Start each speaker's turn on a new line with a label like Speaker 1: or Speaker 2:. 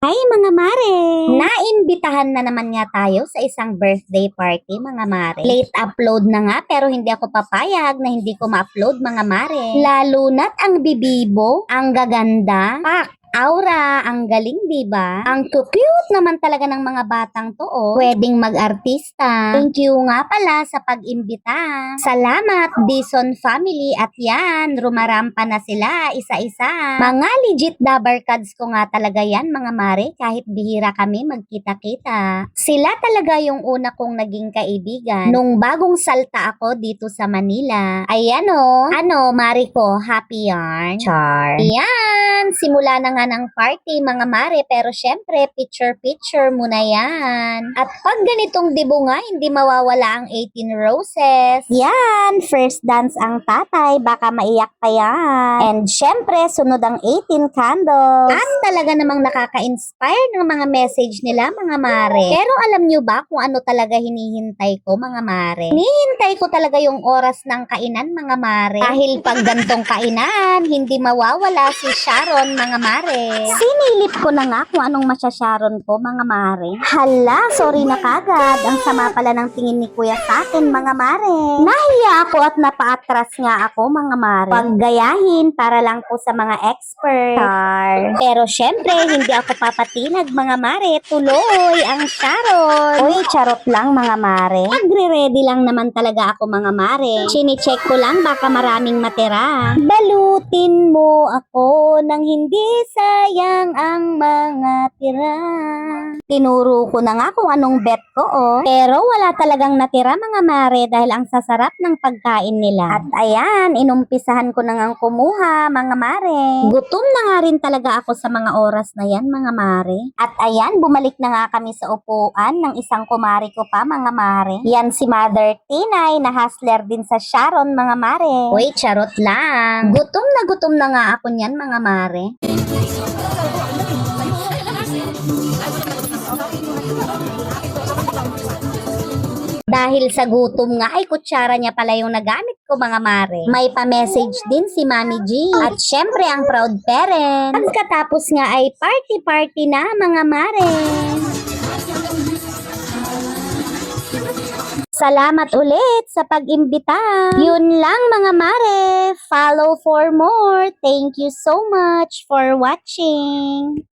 Speaker 1: Hi mga mare! Naimbitahan na naman nga tayo sa isang birthday party mga mare. Late upload na nga pero hindi ako papayag na hindi ko ma-upload mga mare. Lalo na't ang bibibo, ang gaganda, pak, aura, ang galing 'di ba? Ang cute naman talaga ng mga batang to oh. Pwedeng mag-artista. Thank you nga pala sa pag-imbita. Salamat Dison family at yan, rumarampa na sila isa-isa. Mga legit dabarkads ko nga talaga yan mga mare kahit bihira kami magkita-kita. Sila talaga yung una kong naging kaibigan nung bagong salta ako dito sa Manila. Ayan o, ano mare ko, happy yarn? Char. Yan, simula na nga ng party mga mare pero syempre picture-picture muna yan. At pag ganitong dibo nga, hindi mawawala ang 18 roses. Yan, first dance ang tatay, baka maiyak pa yan. And syempre, sunod ang 18 candles. At talaga namang nakaka-inspire ng mga message nila mga mare. Pero alam nyo ba kung ano talaga hinihintay ko mga mare? Hinihintay ko talaga yung oras ng kainan mga mare. Dahil pag gantong kainan, hindi mawawala si Sharon mga mare. Sinilip ko na nga kung anong masyasharon ko mga mare. Hala, sorry na kagad. Ang sama pala ng tingin ni kuya sa akin mga mare. Nahiya ako at napaatras nga ako mga mare. Paggayahin para lang po sa mga expert. Char. Pero syempre, hindi ako papatinag mga mare. Tuloy ang Sharon. Uy, charot lang mga mare. Magre-ready lang naman talaga ako mga mare. Chine-check ko lang baka maraming matira. Balutin mo ako nang hindi sayang ang mga tira. Tinuro ko na nga kung anong bet ko oh. Pero wala talagang natira mga mare dahil ang sasarap ng pagkain nila. At ayan, inumpisahan ko na nga kumuha mga mare. Gutom na nga rin talaga ako sa mga oras na yan mga mare. At ayan, bumalik na nga kami sa upuan ng isang kumari ko pa mga mare. Yan si Mother Tinay na hustler din sa Sharon mga mare. Uy, charot lang. Gutom na gutom na nga ako niyan mga mare. Dahil sa gutom nga ay kutsara niya pala yung nagamit ko mga mare. May pa-message din si Mami G. At syempre ang proud parent. At katapos nga ay party-party na mga mare. Salamat ulit sa pag-imbita. Yun lang mga mare. Follow for more. Thank you so much for watching.